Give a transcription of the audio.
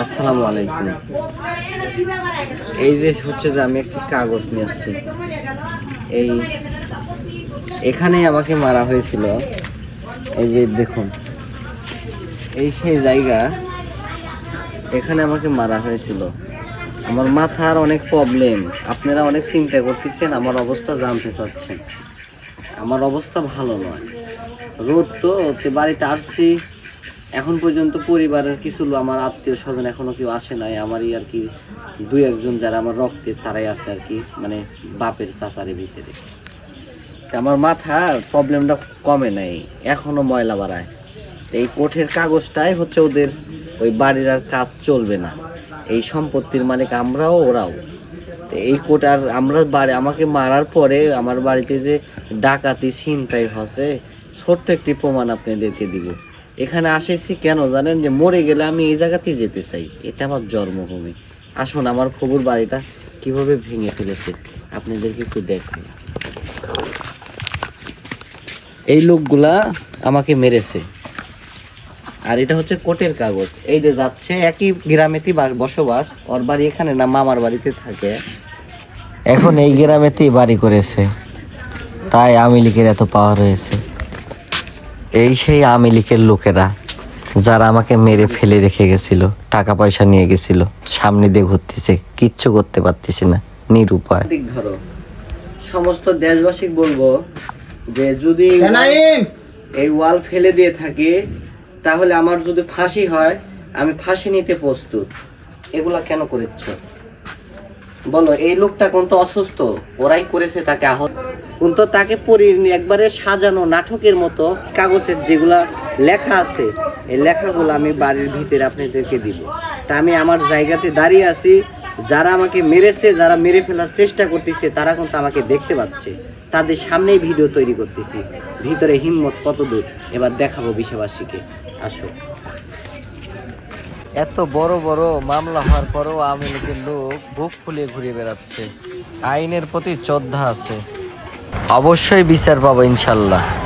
আসসালামু আলাইকুম। এই যে হচ্ছে যে আমি একটি কাগজ নিয়ে আসছি। এই এখানেই আমাকে মারা হয়েছিল। এই যে দেখুন, এই সেই জায়গা এখানে আমাকে মারা হয়েছিল। আমার মাথার অনেক প্রবলেম আপনারা অনেক চিন্তা করতেছেন, আমার অবস্থা জানতে চাচ্ছেন। আমার অবস্থা ভালো নয়। রোদ তো বাড়িতে আসছি। এখন পর্যন্ত পরিবারের কিছু আমার আত্মীয় স্বজন এখনও কেউ আসে নাই। আমারই আর কি দুই একজন যারা আমার রক্তের তারাই আছে আর কি মানে বাপের চাচারের ভিতরে। আমার মাথার প্রবলেমটা কমে নাই, এখনও ময়লা বাড়ায়। এই কোঠের কাগজটাই হচ্ছে ওদের ওই বাড়ির আর কাজ চলবে না। এই সম্পত্তির মালিক আমরাও, ওরাও। এই কোটার আমরা বাড়ি, আমাকে মারার পরে আমার বাড়িতে যে ডাকাতি ছিনতাই হচ্ছে, ছোট্ট একটি প্রমাণ আপনাদেরকে দিব। এখানে আসেছি কেন জানেন যে মরে গেলে আমি এই জায়গাতেই যেতে চাই। এটা আমার জন্মভূমি। আসুন, আমার খবর বাড়িটা কীভাবে ভেঙে ফেলেছে, আপনাদেরকে একটু দেখুন। এই লোকগুলা আমাকে মেরেছে। আর এটা হচ্ছে কোটের কাগজ। এই যে যাচ্ছে, একই গ্রামেতেই বাস- বসবাস। ওর বাড়ি এখানে না, মামার বাড়িতে থাকে। এখন এই গ্রামেতেই বাড়ি করেছে। তাই আওয়ামী লীগের এত পাওয়ার হয়েছে এই সেই আওয়ামী লীগের লোকেরা যারা আমাকে মেরে ফেলে রেখে গেছিল টাকা পয়সা নিয়ে গেছিল সামনে দিয়ে ঘুরতেছে কিচ্ছু করতে পারতেছে না নিরুপায়। ধরো সমস্ত দেশবাসী বলব যে যদি এই ওয়াল ফেলে দিয়ে থাকে তাহলে আমার যদি ফাঁসি হয় আমি ফাঁসি নিতে প্রস্তুত। এগুলা কেন করেছ? বলো এই লোকটা কোন তো অসুস্থ ওরাই করেছে তাকে আহত। কোন তো, তাকে পরি একবারে সাজানো নাটকের মতো কাগজের যেগুলা লেখা আছে, এই লেখাগুলো আমি বাড়ির ভিতরে আপনাদেরকে দিব। তা আমি আমার জায়গাতে দাঁড়িয়ে আছি, যারা আমাকে মেরেছে, যারা মেরে ফেলার চেষ্টা করতেছে, তারা কিন্তু আমাকে দেখতে পাচ্ছে। তাদের সামনেই ভিডিও তৈরি করতেছি। ভিতরে হিম্মত কত দূর এবার দেখাবো বিশ্ববাসীকে। আসো। এত বড় বড় মামলা হওয়ার পরও আওয়ামী লীগের লোক বুক ফুলিয়ে ঘুরে বেড়াচ্ছে। আইনের প্রতি শ্রদ্ধা আছে। অবশ্যই বিচার পাবো ইনশাল্লাহ।